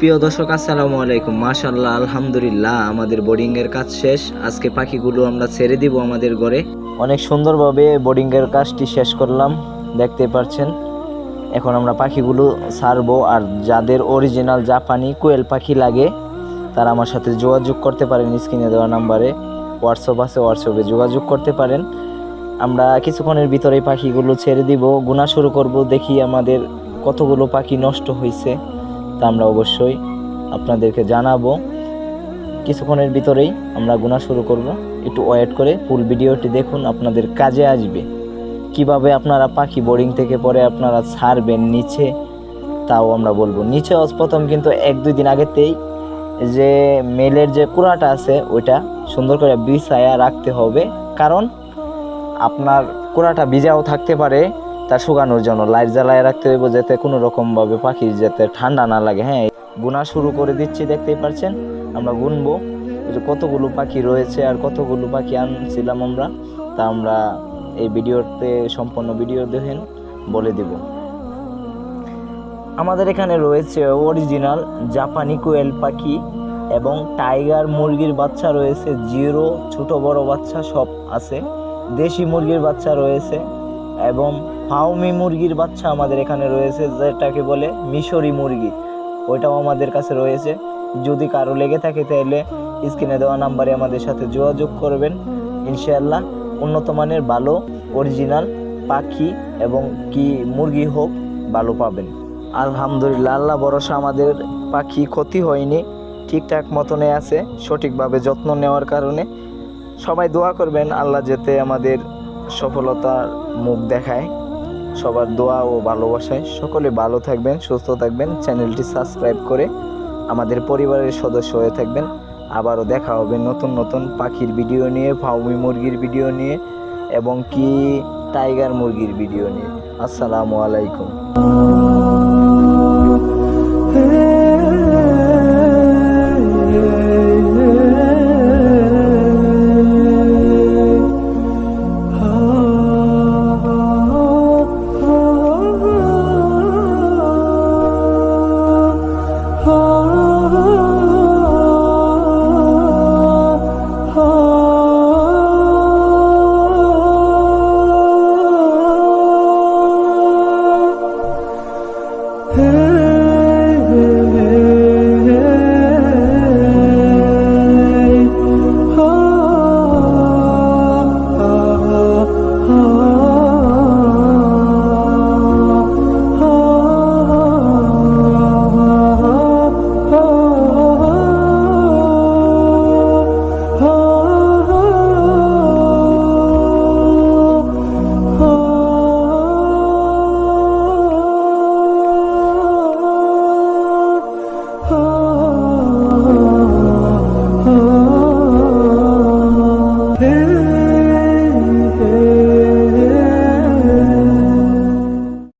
প্রিয় দর্শক, আসসালামু আলাইকুম। মাশাল্লাহ আলহামদুলিল্লাহ, আমাদের বোর্ডিং এর কাজ শেষ। আজকে পাখিগুলো আমরা ছেড়ে দিব আমাদের ঘরে। অনেক সুন্দরভাবে বোর্ডিং এর কাজটি শেষ করলাম, দেখতে পাচ্ছেন। এখন আমরা পাখিগুলো ছাড়বো, আর যাদের অরিজিনাল জাপানি কোয়েল পাখি লাগে, তারা আমার সাথে যোগাযোগ করতে পারেন স্ক্রিনে দেওয়া নাম্বারে। হোয়াটসঅ্যাপ আছে, হোয়াটসঅ্যাপে যোগাযোগ করতে পারেন। আমরা কিছুক্ষণের ভিতরে পাখিগুলো ছেড়ে দিব। গুণা শুরু করব, দেখি আমাদের কতগুলো পাখি নষ্ট হয়েছে তা আমরা অবশ্যই আপনাদেরকে জানাব। কিছুক্ষণের ভিতরেই আমরা গুণা শুরু করব। একটু ওয়েট করে ফুল ভিডিওটি দেখুন, আপনাদের কাজে আসবে। কীভাবে আপনারা পাখি বোর্ডিং থেকে পরে আপনারা ছাড়বেন নিচে, তাও আমরা বলব। নিচে প্রথম কিন্তু এক দুই দিন আগেতেই যে মেলের যে কুড়াটা আছে, ওইটা সুন্দর করে বিছায়া রাখতে হবে। কারণ আপনার কুড়াটা ভিজাও থাকতে পারে তা শুকানোর জন্য লাইট জ্বালায় রাখতে হইব যাতে কোনো রকমভাবে পাখি যাতে ঠান্ডা না লাগে। হ্যাঁ গুনা শুরু করে দিচ্ছি, দেখতেই পাচ্ছেন আমরা গুনবো। যে কতগুলো পাখি রয়েছে আর কতগুলো পাখি আনছিলাম আমরা, তা আমরা এই ভিডিওতে, সম্পূর্ণ ভিডিও দেখেন, বলে দেব। আমাদের এখানে রয়েছে অরিজিনাল জাপানি কোয়েল পাখি এবং টাইগার মুরগির বাচ্চা রয়েছে, জিরো, ছোট বড় বাচ্চা সব আছে। দেশি মুরগির বাচ্চা রয়েছে। এবং ফাউমি মুরগির বাচ্চা আমাদের এখানে রয়েছে, যেটাকে বলে মিশরি মুরগি। ওইটাও আমাদের কাছে রয়েছে। যদি কারও লেগে থাকে তাহলে স্ক্রিনে দেওয়া নাম্বারে আমাদের সাথে যোগাযোগ করবেন। ইনশাআল্লাহ উন্নত মানের ভালো, অরিজিনাল পাখি এবং কি মুরগি হোক, ভালো পাবেন। আলহামদুলিল্লাহ, আল্লাহ ভরসা, আমাদের পাখি ক্ষতি হয়নি। ঠিকঠাক মতনে আছে, সঠিকভাবে যত্ন নেওয়ার কারণে। সবাই দোয়া করবেন, আল্লাহ যেতে আমাদের সফলতার মুখ দেখায়। সবার দোয়া ও ভালোবাসায় সকলে ভালো থাকবেন, সুস্থ থাকবেন। চ্যানেলটি সাবস্ক্রাইব করে আমাদের পরিবারের সদস্য হয়ে থাকবেন। আবারও দেখা হবে নতুন নতুন পাখির ভিডিও নিয়ে, ফাউমি মুরগির ভিডিও নিয়ে এবং কি টাইগার মুরগির ভিডিও নিয়ে। আসসালামু আলাইকুম। there